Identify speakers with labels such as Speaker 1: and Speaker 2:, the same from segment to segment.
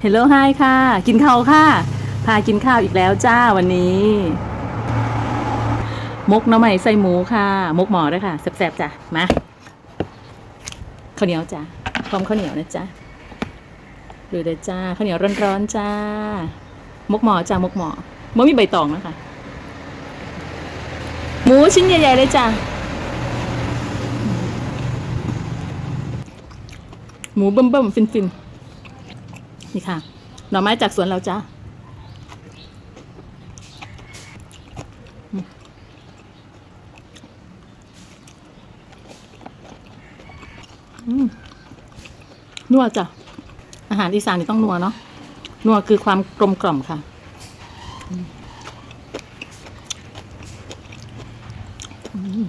Speaker 1: เฮลโลไฮค่ะ กินข้าวค่ะ พากินข้าวอีกแล้วจ้าวันนี้ มกน้ำใหม่ใส่หมูค่ะ มกหมอด้วยค่ะแซ่บๆจ้ะมาข้าวเหนียวจ้ะพร้อมข้าวเหนียวนะจ๊ะดูเลยจ้าข้าวเหนียวร้อนๆจ้ามกหมอจ้ามกหมอมมีใบตองนะคะหมูชิ้นใหญ่ๆเลยจ้าหมูเบิ่มๆฟินๆ นี่ค่ะ หน่อไม้จากสวนเราจ้าอนัวจ้ะ อาหารอีสานนี่ต้องนัวเนาะ นัวคือความกลมกล่อมค่ะอืม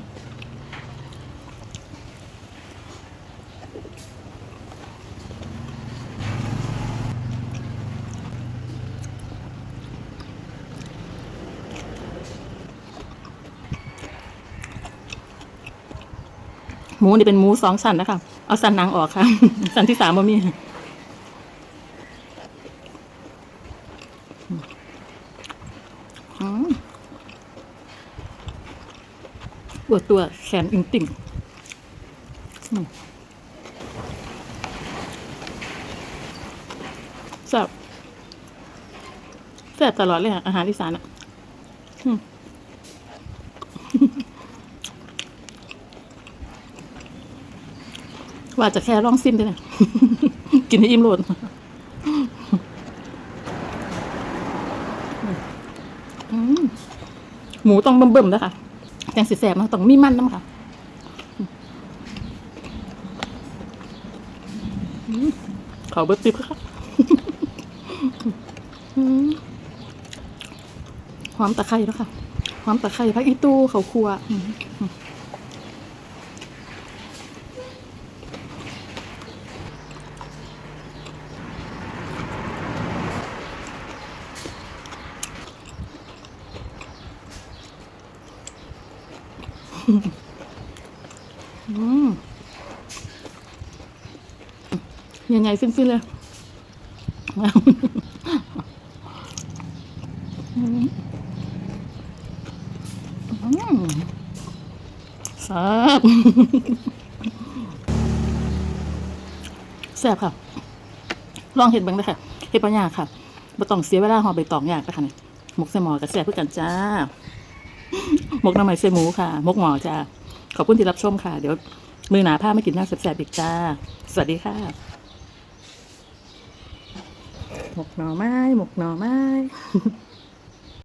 Speaker 1: หมูนี่เป็นหมูสองสันนะคะเอาสันหนังออกค่ะ สันที่สามบ่มีอืมปวดตัวแขนอิงติ่งแซ่บแซ่บตลอดเลยค่ะอาหารอีสานอะอืม ว่าจะแค่ร้องซิมด้วยนะกินให้อิ่มโหลดหมูต้องเบิ่มๆนะคะแกงสีแสบนะต้องมีมันน้ำค่ะขอเบิร์ติบค่ะหอมตะไคร้แล้วค่ะหอมตะไคร้พักอีตู้เขาครัว ใหญ่ๆฟินๆเลยอืมอืมแซ่บแซ่บค่ะ ลองเห็ดบ้างเลยค่ะ เห็ดปัญญาค่ะบ่ต้องเสียเวลาห่อใบตองยากนะคะเนี่ยหมกใส่หมอกับแซ่บเพื่อกันจ้า มกน้ำไม้ใส่หมูค่ะหมกหมอจ้าขอบคุณที่รับชมค่ะ เดี๋ยวมือหนาผ้าไม่กินหน้าแสบๆอีกจ้า สวัสดีค่ะ หมกหน่อไม้ หมกหน่อไม้